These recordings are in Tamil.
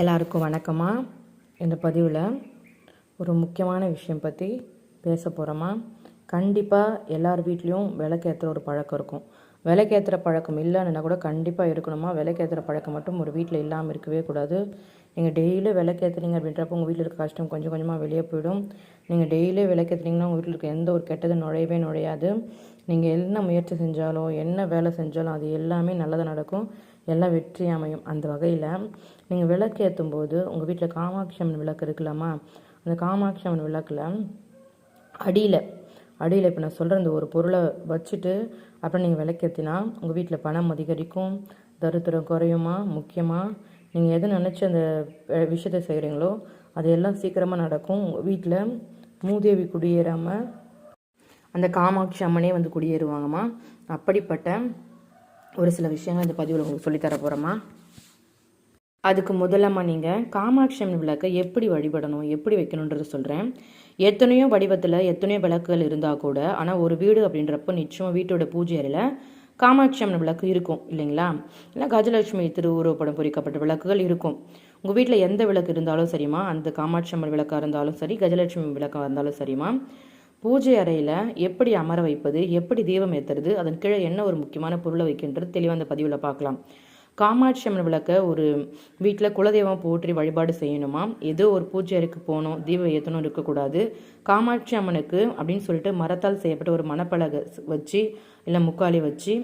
எல்லாருக்கும் வணக்கம்மா. இந்த பதிவில் ஒரு முக்கியமான விஷயம் பற்றி பேச போகிறோமா கண்டிப்பாக எல்லார் வீட்லேயும் விளக்கேற்றுற ஒரு பழக்கம் இருக்கும். விளக்கேற்றுற பழக்கம் இல்லைன்னா கூட கண்டிப்பாக இருக்கணுமா விளக்கேற்றுற பழக்கம் மட்டும் ஒரு வீட்டில் இல்லாமல் இருக்கவே கூடாது. நீங்கள் டெய்லியும் விளக்கேற்றுறீங்க அப்படின்றப்ப உங்கள் வீட்டில் இருக்க கஷ்டம் கொஞ்சம் கொஞ்சமாக வெளியே போயிடும். நீங்கள் டெய்லியும் விளக்கேற்றுனீங்கன்னா உங்கள் வீட்டில் இருக்க எந்த ஒரு கெட்டதும் நுழையவே நுழையாது. நீங்கள் என்ன முயற்சி செஞ்சாலும் என்ன வேலை செஞ்சாலும் அது எல்லாமே நல்லதாக நடக்கும். எல்லாம் வெற்றி அமையும். அந்த வகையில் நீங்கள் விளக்கு ஏற்றும் போது உங்கள் வீட்டில் காமாட்சி அம்மன் விளக்கு இருக்குல்லாமா அந்த காமாட்சி அம்மன் விளக்கில் அடியில் அடியில் இப்போ நான் சொல்கிற இந்த ஒரு பொருளை வச்சுட்டு அப்புறம் நீங்கள் விளக்கேற்றினா உங்கள் வீட்டில் பணம் அதிகரிக்கும் தருத்திரம் குறையுமா? முக்கியமாக நீங்கள் எது நினச்சி அந்த விஷயத்தை செய்கிறீங்களோ அது எல்லாம் சீக்கிரமாக நடக்கும். உங்கள் வீட்டில் மூதேவி குடியேறாமல் அந்த காமாட்சி அம்மனே வந்து குடியேறுவாங்கம்மா. அப்படிப்பட்ட ஒரு சில விஷயங்கள் இந்த பதிவில் உங்களுக்கு சொல்லித்தர போகிறோம்மா அதுக்கு முதலம்மா நீங்கள் காமாட்சி அம்மன் விளக்கை எப்படி வழிபடணும் எப்படி வைக்கணுன்றது சொல்கிறேன் எத்தனையோ வடிவத்தில் எத்தனையோ விளக்குகள் இருந்தால் கூட ஆனால் ஒரு வீடு அப்படின்றப்போ நிச்சயமாக வீட்டோட பூஜை அறையில் காமாட்சி அம்மன் விளக்கு இருக்கும் இல்லைங்களா? இல்லை கஜலட்சுமி திருவுருவப்படம் பொறிக்கப்பட்ட விளக்குகள் இருக்கும். உங்கள் வீட்டில் எந்த விளக்கு இருந்தாலும் சரிம்மா அந்த காமாட்சி அம்மன் விளக்காக இருந்தாலும் சரி கஜலட்சுமி விளக்காக இருந்தாலும் சரிம்மா. பூஜை அறையில் எப்படி அமர வைப்பது எப்படி தீபம் ஏற்றுறது அதன் கீழே என்ன ஒரு முக்கியமான பொருளை வைக்கின்றது தெளிவாக அந்த பதிவில் பார்க்கலாம். காமாட்சி அம்மன் விளக்க ஒரு வீட்டில் குலதெய்வம் போற்றி வழிபாடு செய்யணுமா? ஏதோ ஒரு பூஜை அறைக்கு போகணும் தீபம் ஏற்றணும் இருக்கக்கூடாது. காமாட்சி அம்மனுக்கு அப்படின்னு சொல்லிட்டு மரத்தால் செய்யப்பட்ட ஒரு மணப்பலகை வச்சு இல்லை முக்காலி வச்சு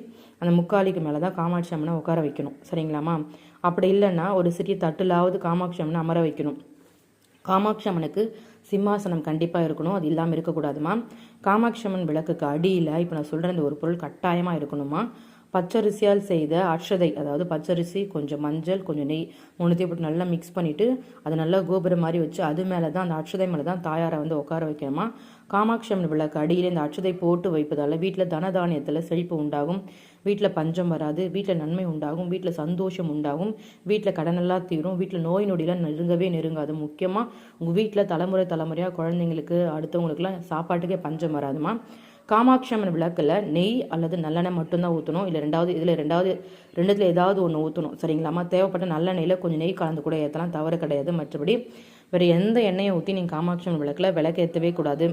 அந்த முக்காலிக்கு மேலே தான் காமாட்சி அம்மனை உட்கார வைக்கணும். சரிங்களாம்மா அப்படி இல்லைன்னா ஒரு சிறிய தட்டுலாவது காமாட்சி அம்மனை அமர வைக்கணும். காமாட்சி அம்மனுக்கு சிம்மாசனம் கண்டிப்பாக இருக்கணும். அது இல்லாமல் இருக்கக்கூடாதுமா காமாட்சி அம்மன் விளக்குக்கு அடியில் இப்போ நான் சொல்கிற இந்த ஒரு பொருள் கட்டாயமாக இருக்கணுமா? பச்சரிசியால் செய்த அட்சதை அதாவது பச்சரிசி கொஞ்சம் மஞ்சள் கொஞ்சம் நெய் மூணுத்தையும் போட்டு நல்லா மிக்ஸ் பண்ணிவிட்டு அதை நல்லா கோபுரம் மாதிரி வச்சு அது மேலே தான் அந்த அட்சதை மேலே தான் தாயாரை வந்து உட்கார வைக்கணுமா? காமாட்சி அம்மன் விளக்கு அடியில் இந்த அக்ஷதை போட்டு வைப்பதால் வீட்டில் தனதானியத்தில் செழிப்பு உண்டாகும். வீட்டில் பஞ்சம் வராது வீட்டில் நன்மை உண்டாகும் வீட்டில் சந்தோஷம் உண்டாகும் வீட்டில் கடனெல்லாம் தீரும் வீட்டில் நோய் நொடியெல்லாம் நெருங்கவே நெருங்காது. முக்கியமாக உங்கள் வீட்டில் தலைமுறை தலைமுறையாக குழந்தைங்களுக்கு அடுத்தவங்களுக்குலாம் சாப்பாட்டுக்கே பஞ்சம் வராதுமா? காமாட்சி அம்மன் விளக்கில் நெய் அல்லது நல்லெண்ணெய் மட்டும்தான் ஊற்றணும் இல்லை ரெண்டாவது இதில் ரெண்டாவது ரெண்டுத்தில் ஏதாவது ஒன்று ஊற்றணும் சரிங்களாம்மா தேவைப்பட்ட நல்லெண்ணெயில் கொஞ்சம் நெய் கலந்து கூட ஏற்றலாம் தவறு கிடையாது. மற்றபடி வேறு எந்த எண்ணெயை ஊற்றி நீங்கள் காமாட்சி அம்மன் விளக்கில் விளக்கு ஏற்றவே கூடாது.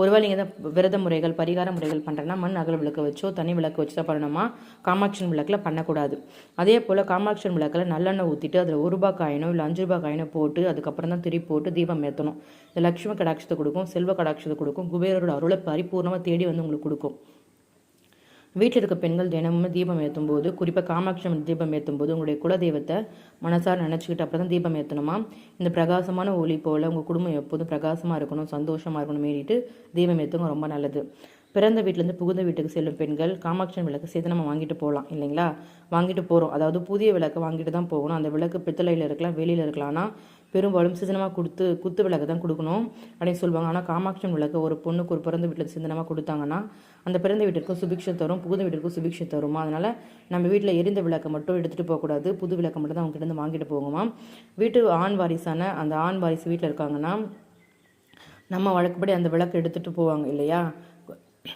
ஒருவேளை நீங்கள் தான் விரத முறைகள் பரிகார முறைகள் பண்ணுறேன்னா மண் அகல் விளக்கு வச்சோ தனி விளக்கு வச்சு தான் பண்ணணுமா? காமாட்சி அம்மன் விளக்கில் பண்ணக்கூடாது. அதே போல் காமாட்சி அம்மன் விளக்கில் நல்லெண்ணெய் ஊற்றிட்டு அதில் ஒரு ரூபாய் காயினோ இல்லை அஞ்சு ரூபாய் காயினோ போட்டு அதுக்கப்புறம் தான் திரி போட்டு தீபம் ஏற்றணும் இது லக்ஷ்மி கடாட்சத்தை கொடுக்கும் செல்வ கடாட்சத்தை கொடுக்கும் குபேரரோட அருளை பரிபூர்ணமாக தேடி வந்து உங்களுக்கு கொடுக்கும். வீட்டில் இருக்க பெண்கள் தினமும் தீபம் ஏற்றும் போது குறிப்பாக காமாட்சி தீபம் ஏற்றும் போது உங்களுடைய குலதெய்வத்தை மனசார நினச்சிக்கிட்டு அப்புறம் தான் தீபம் ஏற்றணுமா இந்த பிரகாசமான ஒளி போல் உங்கள் குடும்பம் எப்போதும் பிரகாசமாக இருக்கணும் சந்தோஷமாக இருக்கணும் மீறிட்டு தீபம் ஏற்றுங்க ரொம்ப நல்லது. பிறந்த வீட்டிலேருந்து புகுந்த வீட்டுக்கு செல்லும் பெண்கள் காமாட்சி விளக்கு சேர்த்து நம்ம வாங்கிட்டு போகலாம் இல்லைங்களா? வாங்கிட்டு போகிறோம் அதாவது புதிய விளக்கு வாங்கிட்டு தான் போகணும். அந்த விளக்கு பித்தளையில் இருக்கலாம் வெளியில் இருக்கலாம். ஆனால் பெரும்பாலும் சிதனமாக கொடுத்து குத்து விளக்கு தான் கொடுக்கணும் அப்படின்னு சொல்லுவாங்க. ஆனால் காமாட்சி விளக்கு ஒரு பொண்ணுக்கு ஒரு பிறந்த வீட்டில் சிந்தனமாக கொடுத்தாங்கன்னா அந்த பிறந்த வீட்டிற்கும் சுபிக்ஷம் தரும் புகுந்த வீட்டிற்கும் சுபிக்ஷம் தருமா? அதனால் நம்ம வீட்டில் எரிந்த விளக்கை மட்டும் எடுத்துகிட்டு போகக்கூடாது புது விளக்கை மட்டும் தான் அவங்ககிட்ட வாங்கிட்டு போகுமா வீட்டு ஆண் வாரிசான அந்த ஆண் வாரிசு வீட்டில் இருக்காங்கன்னா நம்ம வழக்கப்படி அந்த விளக்கு எடுத்துகிட்டு போவாங்க இல்லையா?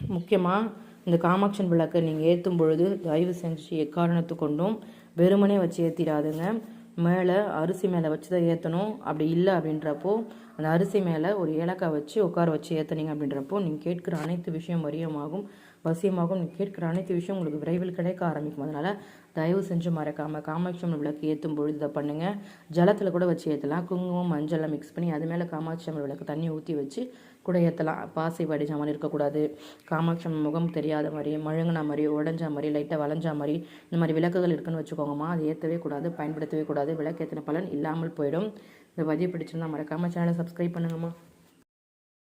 முக்கியமாக இந்த காமாட்சன் விளக்கை நீங்கள் ஏற்றும் பொழுது தயவு செஞ்சு எக்காரணத்து கொண்டும் வெறுமனே வச்சு ஏற்றிடாதுங்க மேலே அரிசி மேலே வச்சு தான் ஏற்றணும் அப்படி இல்லை அப்படின்றப்போ அந்த அரிசி மேலே ஒரு ஏலக்காய் வச்சு உட்கார வச்சு ஏற்றுனீங்க அப்படின்றப்போ நீங்கள் கேட்குற அனைத்து விஷயம் வரியமாகும். வசியமாகும். நீங்கள் கேட்குற அனைத்து விஷயம் உங்களுக்கு விரைவில் கிடைக்க ஆரம்பிக்கும். அதனால் தயவு செஞ்சு மறக்காமல் காமாட்சி அம்மன் விளக்கு ஏற்றும் பொழுது இதை பண்ணுங்கள் ஜலத்தில் கூட வச்சு ஏற்றலாம் குங்குமம் மஞ்சள்லாம் மிக்ஸ் பண்ணி அது மேலே காமாட்சி அம்மன் விளக்கு தண்ணி ஊற்றி வச்சு கூட ஏற்றலாம் பாசை வடிஞ்ச மாதிரி இருக்கக்கூடாது. காமாட்சி அம்மன் முகம் தெரியாத மாதிரி மழுங்கின மாதிரி உடஞ்ச மாதிரி லைட்டாக வளைஞ்ச மாதிரி இந்த மாதிரி விளக்குகள் இருக்குன்னு வச்சுக்கோங்கம்மா. அது ஏற்றவே கூடாது பயன்படுத்தவே கூடாது. விளக்கு ஏற்றின பலன் இல்லாமல் போயிடும். இந்த பதிவு பிடிச்சிருந்தா மறக்காமல் சேனலை சப்ஸ்கிரைப் பண்ணுங்கம்மா.